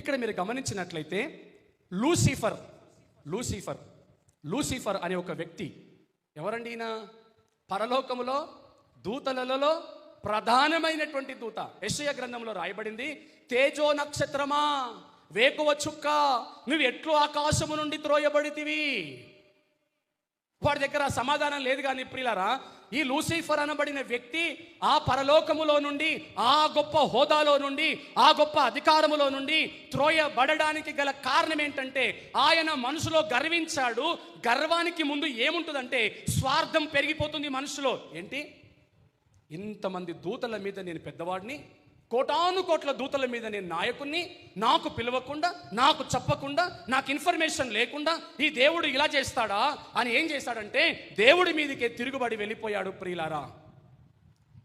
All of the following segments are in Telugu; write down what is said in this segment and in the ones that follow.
ఇక్కడ మీరు గమనించినట్లయితే లూసిఫర్ లూసిఫర్ లూసిఫర్ అనే ఒక వ్యక్తి ఎవరండి ఈయన? పరలోకములో దూతలలో ప్రధానమైనటువంటి దూత. యశయ గ్రంథంలో రాయబడింది తేజో నక్షత్రమా వేకువ చుక్క నువ్వు ఎట్లు ఆకాశము నుండి త్రోయబడితివి? వాడి దగ్గర సమాధానం లేదు కానీ ప్రియులారా ఈ లూసిఫర్ అనబడిన వ్యక్తి ఆ పరలోకములో నుండి ఆ గొప్ప హోదాలో నుండి ఆ గొప్ప అధికారములో నుండి త్రోయబడడానికి గల కారణం ఏంటంటే ఆయన మనసులో గర్వించాడు. గర్వానికి ముందు ఏముంటుందంటే స్వార్థం పెరిగిపోతుంది మనసులో ఏంటి? ఇంతమంది దూతల మీద నేను పెద్దవాడిని కోటాను కోట్ల దూతల మీద నేను నాయకుణ్ణి నాకు పిలవకుండా నాకు చెప్పకుండా నాకు ఇన్ఫర్మేషన్ లేకుండా ఈ దేవుడు ఇలా చేస్తాడా? అని ఏం చేశాడంటే దేవుడి మీదకే తిరుగుబడి వెళ్ళిపోయాడు ప్రియులారా.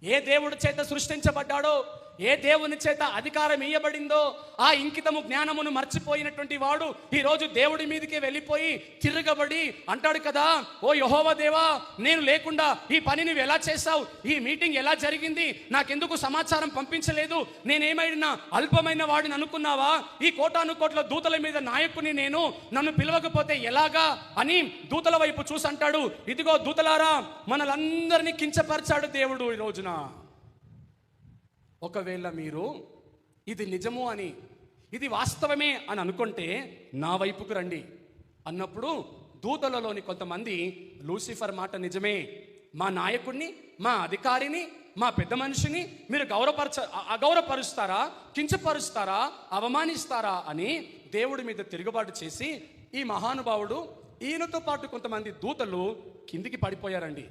ఏ దేవుడి చేత సృష్టించబడ్డాడో? ఏ దేవుని చేత అధికారం ఇయ్యబడిందో ఆ ఇంకితము జ్ఞానమును మర్చిపోయినటువంటి వాడు ఈరోజు దేవుడి మీదకే వెళ్ళిపోయి తిరగబడి అంటాడు కదా ఓ యహోవ దేవా నేను లేకుండా ఈ పని నువ్వు ఎలా చేశావు? ఈ మీటింగ్ ఎలా జరిగింది? నాకెందుకు సమాచారం పంపించలేదు? నేనేమైనా అల్పమైన వాడిని అనుకున్నావా? ఈ కోటాను కోట్ల దూతల మీద నాయకుని నేను? నన్ను పిలవకపోతే ఎలాగా? అని దూతల వైపు చూసి అంటాడు. ఇదిగో దూతలారా మనలందరినీ కించపరిచాడు దేవుడు ఈ రోజున. ఒకవేళ మీరు ఇది నిజము అని ఇది వాస్తవమే అని అనుకుంటే నా వైపుకు రండి. అన్నప్పుడు దూతలలోని కొంతమంది లూసిఫర్ మాట నిజమే. మా నాయకుడిని మా అధికారిని మా పెద్ద మనిషిని మీరు గౌరవపరచ అగౌరవపరుస్తారా కించపరుస్తారా అవమానిస్తారా అని దేవుడి మీద తిరుగుబాటు చేసి ఈ మహానుభావుడు ఈయనతో పాటు కొంతమంది దూతలు కిందికి పడిపోయారండి.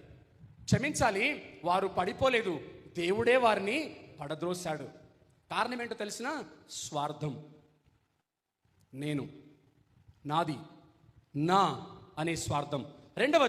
క్షమించాలి వారు పడిపోలేదు. దేవుడే వారిని పడద్రోశాడు. కారణం ఏంటో తెలిసిన స్వార్థం. నేను నాది నా అనే స్వార్థం. రెండవ